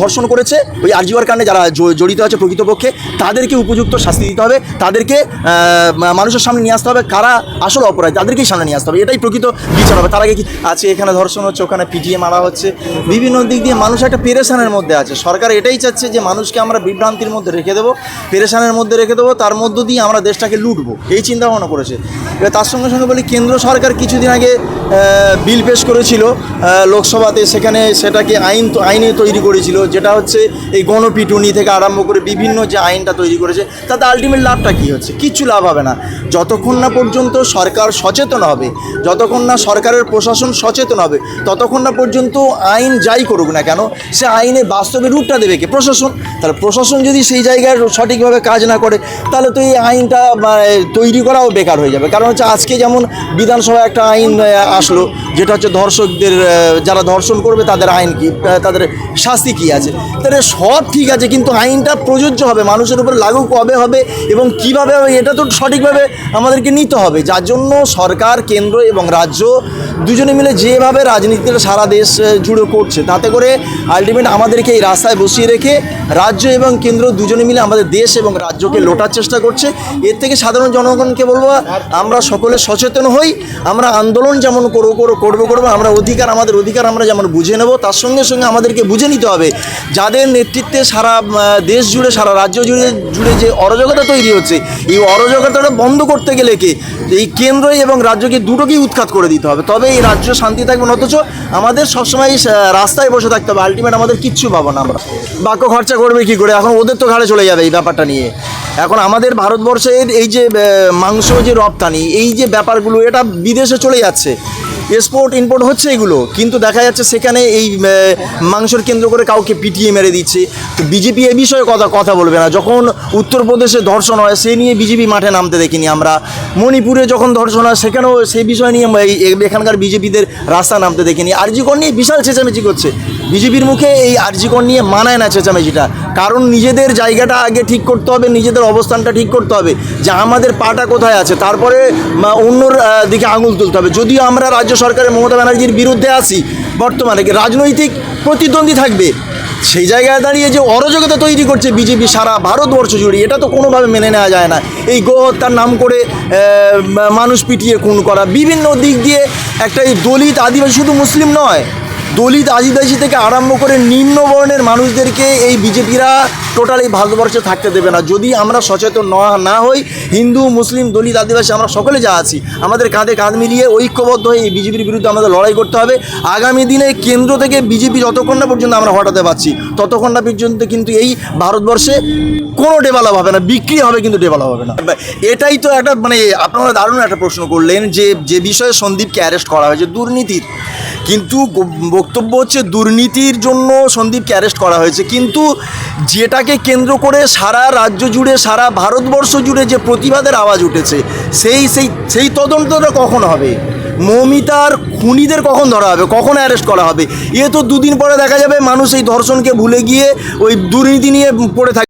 ধর্ষণ করেছে ওই আরজিওয়ার কারণে যারা জড়িত আছে প্রকৃতপক্ষে, তাদেরকে উপযুক্ত শাস্তি দিতে হবে, তাদেরকে মানুষের সামনে নিয়ে আসতে হবে, কারা আসল অপরাধী তাদেরকেই সামনে নিয়ে আসতে হবে, এটাই প্রকৃত বিচার হবে। তার আগে কি আছে, এখানে ধর্ষণ হচ্ছে, ওখানে পিটিয়ে মারা হচ্ছে, বিভিন্ন দিক দিয়ে মানুষ একটা পেরেশানের মধ্যে আছে। সরকার এটাই চাচ্ছে যে মানুষকে আমরা বিভ্রান্তির মধ্যে রেখে দেবো, পেরেশানের মধ্যে রেখে দেবো, তার মধ্য দিয়ে আমরা দেশটাকে লুটবো, এই চিন্তা ভাবনা করেছে। এবার তার সঙ্গে সঙ্গে বলি, কেন্দ্র সরকার কিছুদিন আগে বিল পেশ করেছিল লোকসভাতে, সেখানে সেটাকে আইন আইনে তৈরি করেছিল যেটা হচ্ছে এই গণপিটুনি থেকে আরম্ভ করে বিভিন্ন যে আইনটা তৈরি করেছে তাতে আলটিমেট লাভটা কী হচ্ছে? কিচ্ছু লাভ হবে না। যতক্ষণ না পর্যন্ত সরকার সচেতন হবে যতক্ষণ না সরকারের প্রশাসন সচেতন হবে ততক্ষণ না পর্যন্ত আইন যাই করুক না কেন সে আইনে বাস্তবে রূপটা দেবে কে? প্রশাসন। তাহলে প্রশাসন যদি সেই জায়গায় সঠিকভাবে কাজ না করে তাহলে তো এই আইনটা মানে, তৈরি করাও বেকার হয়ে যাবে। কারণ হচ্ছে আজকে যেমন বিধানসভায় একটা আইন আসলো যেটা হচ্ছে ধর্ষকদের যারা ধর্ষণ করবে তাদের আইন কি? তাদের শাস্তি কি? আছে। তাহলে সব ঠিক আছে, কিন্তু আইনটা প্রযোজ্য হবে, মানুষের উপর লাগু কবে হবে এবং কীভাবে হবে, এটা তো সঠিকভাবে আমাদেরকে নিতে হবে। যার জন্য সরকার, কেন্দ্র এবং রাজ্য দুজনে মিলে যেভাবে রাজনীতিটা সারা দেশ জুড়ে করছে, তাতে করে আলটিমেট আমাদেরকে এই রাস্তায় বসিয়ে রেখে রাজ্য এবং কেন্দ্র দুজনে মিলে আমাদের দেশ এবং রাজ্যকে লোটার চেষ্টা করছে। এর থেকে সাধারণ জনগণকে বলব, আমরা সকলে সচেতন হই, আমরা আন্দোলন যেমন করব করব করব করব, আমরা অধিকার, আমাদের অধিকার আমরা যেমন বুঝে নেব, তার সঙ্গে সঙ্গে আমাদেরকে বুঝে নিতে হবে যাদের নেতৃত্বে সারা দেশ জুড়ে, সারা রাজ্য জুড়ে জুড়ে যে অরাজকতা তৈরি হচ্ছে, এই অরাজকতাটা বন্ধ করতে গেলে কি এই কেন্দ্র এবং রাজ্যকে দুটোকেই উৎখাত করে দিতে হবে। তবে এই রাজ্য শান্তি থাকবে অথচ আমাদের সবসময় রাস্তায় বসে থাকতে হবে। আলটিমেট আমাদের কিচ্ছু পাবো না আমরা। বাক্য খরচা করবে কি করে? এখন ওদের তো ঘাড়ে চলে যাবে এই ব্যাপারটা নিয়ে। এখন আমাদের ভারতবর্ষের এই যে মাংস যে রপ্তানি, এই যে ব্যাপারগুলো, এটা বিদেশে চলে যাচ্ছে। এক্সপোর্ট ইম্পোর্ট হচ্ছে এগুলো। কিন্তু দেখা যাচ্ছে সেখানে এই মাংসের কেন্দ্র করে কাউকে পিটিয়ে মেরে দিচ্ছে। তো বিজেপি এ বিষয়ে কথা কথা বলবে না। যখন উত্তরপ্রদেশে ধর্ষণ হয়, সে নিয়ে বিজেপি মাঠে নামতে দেখিনি আমরা। মণিপুরে যখন ধর্ষণ হয়, সেখানেও সেই বিষয় নিয়ে এখানকার বিজেপিদের রাস্তা নামতে দেখিনি। আর আরজিকর নিয়ে বিশাল চেঁচামেচি করছে। বিজেপির মুখে এই আরজিকর নিয়ে মানায় না চেঁচামেচিটা। কারণ নিজেদের জায়গাটা আগে ঠিক করতে হবে, নিজেদের অবস্থানটা ঠিক করতে হবে। যে আমাদের পাটা কোথায় আছে, তারপরে অন্যর দিকে আঙুল তুলতে হবে। যদিও আমরা রাজ্য সরকারের মমতা ব্যানার্জির বিরুদ্ধে আসি বর্তমানে রাজনৈতিক প্রতিদ্বন্দ্বী থাকবে? সেই জায়গায় দাঁড়িয়ে যে অরাজকতা তৈরি করছে বিজেপি সারা ভারতবর্ষ জুড়ে, এটা তো কোনোভাবে মেনে নেওয়া যায় না। এই গো হত্যার নাম করে মানুষ পিটিয়ে খুন করা, বিভিন্ন দিক দিয়ে একটা এই দলিত আদিবাসী শুধু মুসলিম নয় দলিত আদিবাসী থেকে আরম্ভ করে নিম্ন বর্ণের মানুষদেরকে এই বিজেপিরা টোটাল ভারতবর্ষে থাকতে দেবে না। যদি আমরা সচেতন না- হই, হিন্দু, মুসলিম, দলিত, আদিবাসী, আমরা সকলে যা আছি, আমাদের কাঁধে কাঁধ মিলিয়ে ঐক্যবদ্ধ হয়ে এই বিজেপির বিরুদ্ধে আমাদের লড়াই করতে হবে। আগামী দিনে কেন্দ্র থেকে বিজেপি যতক্ষণ না পর্যন্ত আমরা হটাতে পারছি ততক্ষণ না পর্যন্ত কিন্তু এই ভারতবর্ষে কোনো ডেভেলপ হবে না, বিক্রি হবে কিন্তু ডেভেলপ হবে না। এটাই তো একটা মানে আপনারা দারুণ একটা প্রশ্ন করলেন যে যে বিষয়ে সন্দীপকে অ্যারেস্ট করা হয়েছে, দুর্নীতির। কিন্তু বক্তব্য হচ্ছে দুর্নীতির জন্য সন্দীপকে অ্যারেস্ট করা হয়েছে। কিন্তু যেটাকে কেন্দ্র করে সারা রাজ্য জুড়ে, সারা ভারতবর্ষ জুড়ে যে প্রতিবাদের আওয়াজ উঠেছে, সেই সেই সেই তদন্তটা কখন হবে? মমিতার খুনিদের কখন ধরা হবে? কখন অ্যারেস্ট করা হবে? এ তো দুদিন পরে দেখা যাবে মানুষ এই ধর্ষণকে ভুলে গিয়ে ওই দুর্নীতি নিয়ে পড়ে থাকে